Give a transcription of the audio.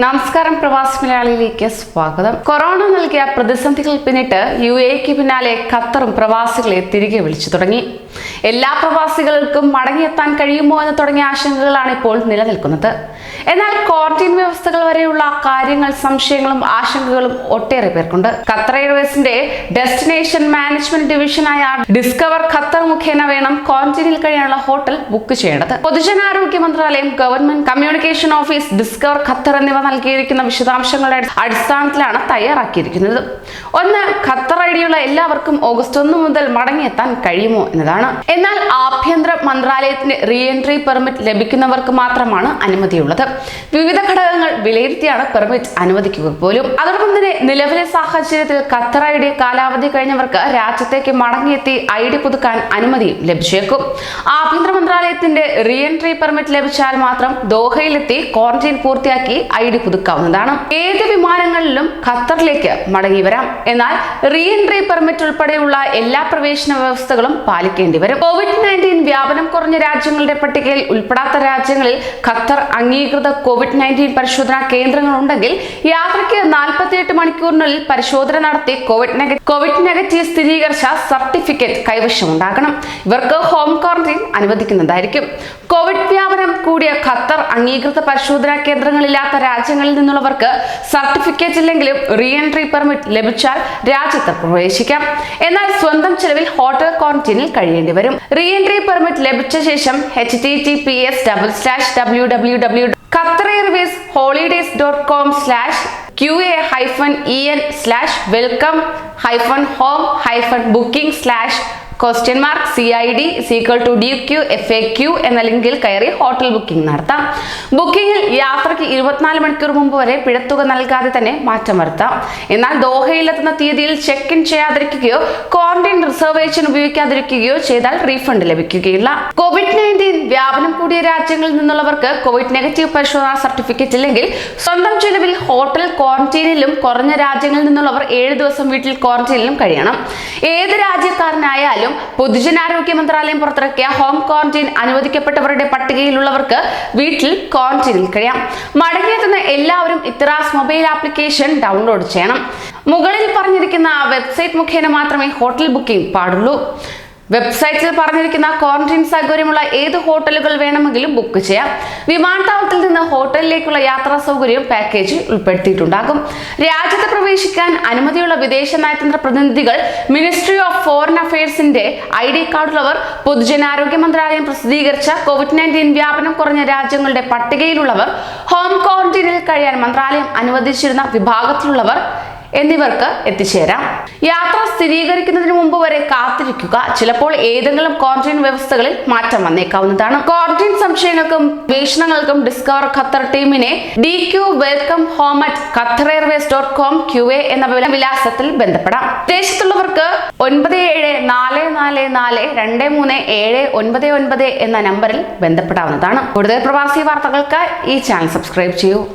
നമസ്കാരം പ്രവാസി മലയാളിയിലേക്ക് സ്വാഗതം. കൊറോണ നൽകിയ പ്രതിസന്ധികൾ പിന്നിട്ട് യു എക്ക് പിന്നാലെ ഖത്തറും പ്രവാസികളെ തിരികെ വിളിച്ചു തുടങ്ങി. എല്ലാ പ്രവാസികൾക്കും മടങ്ങിയെത്താൻ കഴിയുമോ എന്ന് തുടങ്ങിയ ആശങ്കകളാണ് ഇപ്പോൾ നിലനിൽക്കുന്നത്. എന്നാൽ ക്വാറന്റൈൻ വ്യവസ്ഥകൾ വരെയുള്ള കാര്യങ്ങൾ സംശയങ്ങളും ആശങ്കകളും ഒട്ടേറെ പേർക്കുണ്ട്. ഖത്തർ എയർവേസിന്റെ ഡെസ്റ്റിനേഷൻ മാനേജ്മെന്റ് ഡിവിഷനായ ഡിസ്കവർ ഖത്തർ മുഖേന വേണം ക്വാറന്റൈനിൽ കഴിയാനുള്ള ഹോട്ടൽ ബുക്ക് ചെയ്യേണ്ടത്. പൊതുജനാരോഗ്യ മന്ത്രാലയം government communication office discover Qatar എന്നിവ നൽകിയിരിക്കുന്ന വിശദാംശങ്ങളുടെ അടിസ്ഥാനത്തിലാണ് തയ്യാറാക്കിയിരിക്കുന്നത്. ഒന്ന് ഖത്തർ ഐഡിയുള്ള എല്ലാവർക്കും ഓഗസ്റ്റ് ഒന്ന് മുതൽ മടങ്ങിയെത്താൻ കഴിയുമോ എന്നതാണ്. എന്നാൽ ആഭ്യന്തര മന്ത്രാലയത്തിന്റെ റീ എൻട്രി പെർമിറ്റ് ലഭിക്കുന്നവർക്ക് മാത്രമാണ് അനുമതിയുള്ളത്. വിവിധ ഘടകങ്ങൾ വിലയിരുത്തിയാണ് പെർമിറ്റ് അനുവദിക്കുക പോലും. അതോടൊപ്പം തന്നെ നിലവിലെ സാഹചര്യത്തിൽ ഖത്തർ ഐ ഡി കാലാവധി കഴിഞ്ഞവർക്ക് രാജ്യത്തേക്ക് മടങ്ങിയെത്തി ഐ ഡി പുതുക്കാൻ അനുമതി ലഭിച്ചേക്കും. ആഭ്യന്തര മന്ത്രാലയത്തിന്റെ റീ എൻട്രി പെർമിറ്റ് ലഭിച്ചാൽ മാത്രം ദോഹയിലെത്തി ക്വാറന്റൈൻ പൂർത്തിയാക്കി ഐ ഡി പുതുക്കാവുന്നതാണ്. ഏത് വിമാനങ്ങളിലും ഖത്തറിലേക്ക് മടങ്ങി വരാം. എന്നാൽ റീ എൻട്രി പെർമിറ്റ് ഉൾപ്പെടെയുള്ള എല്ലാ പ്രവേശന വ്യവസ്ഥകളും പാലിക്കേണ്ടി വരും. കോവിഡ് നയന്റീൻ വ്യാപനം കുറഞ്ഞ രാജ്യങ്ങളുടെ പട്ടികയിൽ ഉൾപ്പെടാത്ത രാജ്യങ്ങളിൽ ഖത്തർ അംഗീകൃത കോവിഡ് നയന്റീൻ പരിശോധനാ കേന്ദ്രങ്ങൾ ഉണ്ടെങ്കിൽ യാത്രയ്ക്ക് നാൽപ്പത്തിയെട്ട് മണിക്കൂറിനുള്ളിൽ പരിശോധന നടത്തി കോവിഡ് നെഗറ്റീവ് കോവിഡ് നെഗറ്റീവ് സ്ഥിരീകരിച്ച സർട്ടിഫിക്കറ്റ് കൈവശമുണ്ടാകണം. ഇവർക്ക് ഹോം ക്വാറന്റൈൻ അനുവദിക്കുന്നതായിരിക്കും. കോവിഡ് വ്യാപനം കൂടിയ ഖത്തർ അംഗീകൃത പരിശോധനാ കേന്ദ്രങ്ങളില്ലാത്ത രാജ്യങ്ങളിൽ നിന്നുള്ളവർക്ക് സർട്ടിഫിക്കറ്റ് ഇല്ലെങ്കിലും റീ എൻട്രി പെർമിറ്റ് ലഭിച്ചാൽ രാജ്യത്ത് പ്രവേശിക്കാം. എന്നാൽ സ്വന്തം ചെലവിൽ ഹോട്ടൽ ക്വാറന്റീനിൽ കഴിയേണ്ടി വരും. റീ എൻട്രി പെർമിറ്റ് ലഭിച്ച ശേഷം H T T P S double slash W W W Qatar Airways holidays dot com slash Q A hyphen E N slash welcome hyphen home hyphen booking slash question mark C I D sequel to D Q F A Q എന്ന ലിങ്കിൽ കയറി hotel booking നടത്താം. ബുക്കിംഗിൽ യാത്രയ്ക്ക് ഇരുപത്തിനാല് മണിക്കൂർ മുമ്പ് വരെ പിഴത്തുക നൽകാതെ തന്നെ മാറ്റം വരുത്താം. എന്നാൽ ദോഹയിലെത്തുന്ന തീയതിയിൽ ചെക്ക് ഇൻ ചെയ്യാതിരിക്കുകയോ ക്വാറന്റൈൻ റിസർവേഷൻ ഉപയോഗിക്കാതിരിക്കുകയോ ചെയ്താൽ റീഫണ്ട് ലഭിക്കുകയില്ല. കോവിഡ് നയന്റീൻ വ്യാപനം കൂടിയ രാജ്യങ്ങളിൽ നിന്നുള്ളവർക്ക് കോവിഡ് നെഗറ്റീവ് പരിശോധനാ സർട്ടിഫിക്കറ്റ് ഇല്ലെങ്കിൽ സ്വന്തം ചെലവിൽ ഹോട്ടൽ ക്വാറന്റൈനിലും കുറഞ്ഞ രാജ്യങ്ങളിൽ നിന്നുള്ളവർ ഏഴ് ദിവസം വീട്ടിൽ ക്വാറന്റൈനിലും കഴിയണം. ഏത് രാജ്യക്കാരനായാലും പൊതുജനാരോഗ്യ മന്ത്രാലയം പുറത്തിറക്കിയ ഹോം ക്വാറന്റൈൻ അനുവദിക്കപ്പെട്ടവരുടെ പട്ടികയിലുള്ളവർക്ക് വീട്ടിൽ ക്വാറന്റൈനിൽ കഴിയാം. മടങ്ങിയെത്തുന്ന എല്ലാവരും ഇത്രാസ് മൊബൈൽ ആപ്ലിക്കേഷൻ ഡൗൺലോഡ് ചെയ്യണം. മുകളിൽ പറഞ്ഞിരിക്കുന്ന വെബ്സൈറ്റ് മുഖേന മാത്രമേ ഹോട്ടൽ ബുക്കിംഗ് പാടുള്ളൂ. വെബ്സൈറ്റിൽ പറഞ്ഞിരിക്കുന്ന ക്വാറന്റൈൻ സൗകര്യമുള്ള ഏത് ഹോട്ടലുകൾ വേണമെങ്കിലും ബുക്ക് ചെയ്യാം. വിമാനത്താവളത്തിൽ നിന്ന് ഹോട്ടലിലേക്കുള്ള യാത്രാ സൗകര്യം പാക്കേജിൽ ഉൾപ്പെടുത്തിയിട്ടുണ്ടാകും. രാജ്യത്ത് പ്രവേശിക്കാൻ അനുമതിയുള്ള വിദേശ നയതന്ത്ര പ്രതിനിധികൾ മിനിസ്ട്രി ഓഫ് ഫോറിൻ അഫയേഴ്സിന്റെ ഐ ഡി കാർഡുള്ളവർ പൊതുജനാരോഗ്യ മന്ത്രാലയം പ്രസിദ്ധീകരിച്ച കോവിഡ് നയന്റീൻ വ്യാപനം കുറഞ്ഞ രാജ്യങ്ങളുടെ പട്ടികയിലുള്ളവർ ഹോം ക്വാറന്റൈനിൽ കഴിയാൻ മന്ത്രാലയം അനുവദിച്ചിരുന്ന വിഭാഗത്തിലുള്ളവർ എന്നിവർക്ക് എത്തിച്ചേരാം. യാത്ര സ്ഥിരീകരിക്കുന്നതിന് മുമ്പ് വരെ കാത്തിരിക്കുക. ചിലപ്പോൾ ഏതെങ്കിലും ക്വാറന്റൈൻ വ്യവസ്ഥകളിൽ മാറ്റം വന്നേക്കാവുന്നതാണ്. ക്വാറന്റൈൻ സംശയങ്ങൾക്കും വീക്ഷണങ്ങൾക്കും ഡിസ്കവർ ഖത്തർ ടീമിനെ D Q welcome home at Qatar Airways dot com Q A എന്ന വിലാസത്തിൽ ബന്ധപ്പെടാം. വിദേശത്തുള്ളവർക്ക് ഒൻപത് ഏഴ് നാല് നാല് നാല് രണ്ട് മൂന്ന് ഏഴ് ഒൻപത് ഒൻപത് എന്ന നമ്പറിൽ ബന്ധപ്പെടാവുന്നതാണ്. കൂടുതൽ പ്രവാസി വാർത്തകൾക്ക് ഈ ചാനൽ സബ്സ്ക്രൈബ് ചെയ്യൂ.